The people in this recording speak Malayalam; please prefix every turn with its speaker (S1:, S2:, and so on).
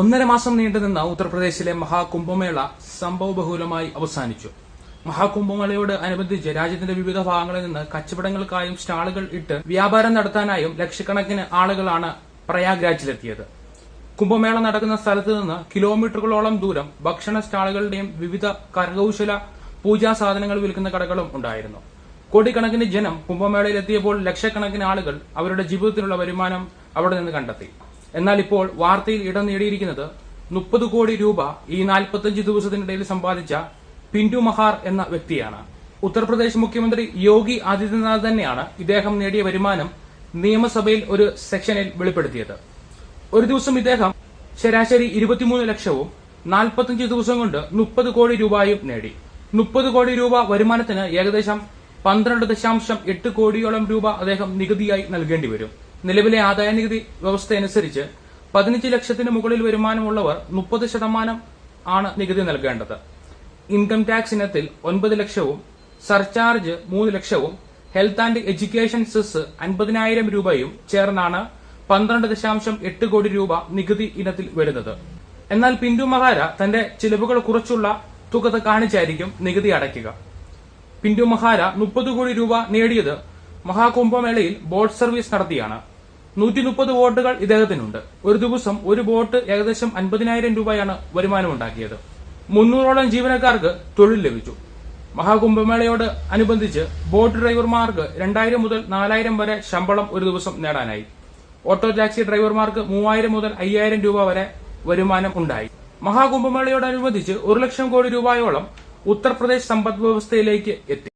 S1: ഒന്നര മാസം നീണ്ടുനിന്ന ഉത്തർപ്രദേശിലെ മഹാകുംഭമേള സംഭവബഹുലമായി അവസാനിച്ചു. മഹാകുംഭമേളയോട് അനുബന്ധിച്ച് രാജ്യത്തിന്റെ വിവിധ ഭാഗങ്ങളിൽ നിന്ന് കച്ചവടങ്ങൾക്കായും സ്റ്റാളുകൾ ഇട്ട് വ്യാപാരം നടത്താനായും ലക്ഷക്കണക്കിന് ആളുകളാണ് പ്രയാഗ്രാജിലെത്തിയത്. കുംഭമേള നടക്കുന്ന സ്ഥലത്ത് നിന്ന് കിലോമീറ്ററുകളോളം ദൂരം ഭക്ഷണ സ്റ്റാളുകളുടെയും വിവിധ കരകൌശല പൂജാ സാധനങ്ങൾ വിൽക്കുന്ന കടകളും ഉണ്ടായിരുന്നു. കോടിക്കണക്കിന് ജനം കുംഭമേളയിൽ എത്തിയപ്പോൾ ലക്ഷക്കണക്കിന് ആളുകൾ അവരുടെ ജീവിതത്തിലുള്ള വരുമാനം അവിടെ നിന്ന് കണ്ടെത്തി. എന്നാൽ ഇപ്പോൾ വാർത്തയിൽ ഇടം നേടിയിരിക്കുന്നത് മുപ്പത് കോടി രൂപ ഈ നാൽപ്പത്തഞ്ച് ദിവസത്തിനിടയിൽ സമ്പാദിച്ച പിന്റു മഹാർ എന്ന വ്യക്തിയാണ്. ഉത്തർപ്രദേശ് മുഖ്യമന്ത്രി യോഗി ആദിത്യനാഥ് തന്നെയാണ് ഇദ്ദേഹം നേടിയ വരുമാനം നിയമസഭയിൽ ഒരു സെക്ഷനിൽ വെളിപ്പെടുത്തിയത്. ഒരു ദിവസം ഇദ്ദേഹം ശരാശരി ഇരുപത്തിമൂന്ന് ലക്ഷവും നാൽപ്പത്തഞ്ച് ദിവസം കൊണ്ട് മുപ്പത് കോടി രൂപയും നേടി. മുപ്പത് കോടി രൂപ വരുമാനത്തിന് ഏകദേശം പന്ത്രണ്ട് ദശാംശം എട്ട് കോടിയോളം രൂപ അദ്ദേഹം നികുതിയായി നൽകേണ്ടി വരും. നിലവിലെ ആദായനികുതി വ്യവസ്ഥയനുസരിച്ച് പതിനഞ്ച് ലക്ഷത്തിന് മുകളിൽ വരുമാനമുള്ളവർ മുപ്പത് ശതമാനം ആണ് നികുതി നൽകേണ്ടത്. ഇൻകം ടാക്സ് ഇനത്തിൽ ഒൻപത് ലക്ഷവും സർചാർജ് മൂന്ന് ലക്ഷവും ഹെൽത്ത് ആൻഡ് എഡ്യൂക്കേഷൻ സെസ് അൻപതിനായിരം രൂപയും ചേർന്നാണ് പന്ത്രണ്ട് ദശാംശം എട്ട് കോടി രൂപ നികുതി ഇനത്തിൽ വരുന്നത്. എന്നാൽ പിന്തു മഹാര തന്റെ ചിലവുകൾ കുറച്ചുള്ള തുക കാണിച്ചായിരിക്കും നികുതി അടയ്ക്കുക. പിന്തു മഹാര മുപ്പത് കോടി രൂപ നേടിയത് മഹാകുംഭമേളയിൽ ബോട്ട് സർവീസ് നടത്തിയാണ്. നൂറ്റി മുപ്പത് വോട്ടുകൾ ഇദ്ദേഹത്തിനുണ്ട്. ഒരു ദിവസം ഒരു വോട്ട് ഏകദേശം അൻപതിനായിരം രൂപയാണ് വരുമാനമുണ്ടാക്കിയത്. മുന്നൂറോളം ജീവനക്കാർക്ക് തൊഴിൽ ലഭിച്ചു. മഹാകുംഭമേളയോട് അനുബന്ധിച്ച് ബോട്ട് ഡ്രൈവർമാർക്ക് രണ്ടായിരം മുതൽ നാലായിരം വരെ ശമ്പളം ഒരു ദിവസം നേടാനായി. ഓട്ടോ ടാക്സി ഡ്രൈവർമാർക്ക് മൂവായിരം മുതൽ അയ്യായിരം രൂപ വരെ വരുമാനം ഉണ്ടായി. മഹാകുംഭമേളയോടനുബന്ധിച്ച് ഒരു ലക്ഷം കോടി രൂപയോളം ഉത്തർപ്രദേശ് സമ്പദ് വ്യവസ്ഥയിലേക്ക് എത്തി.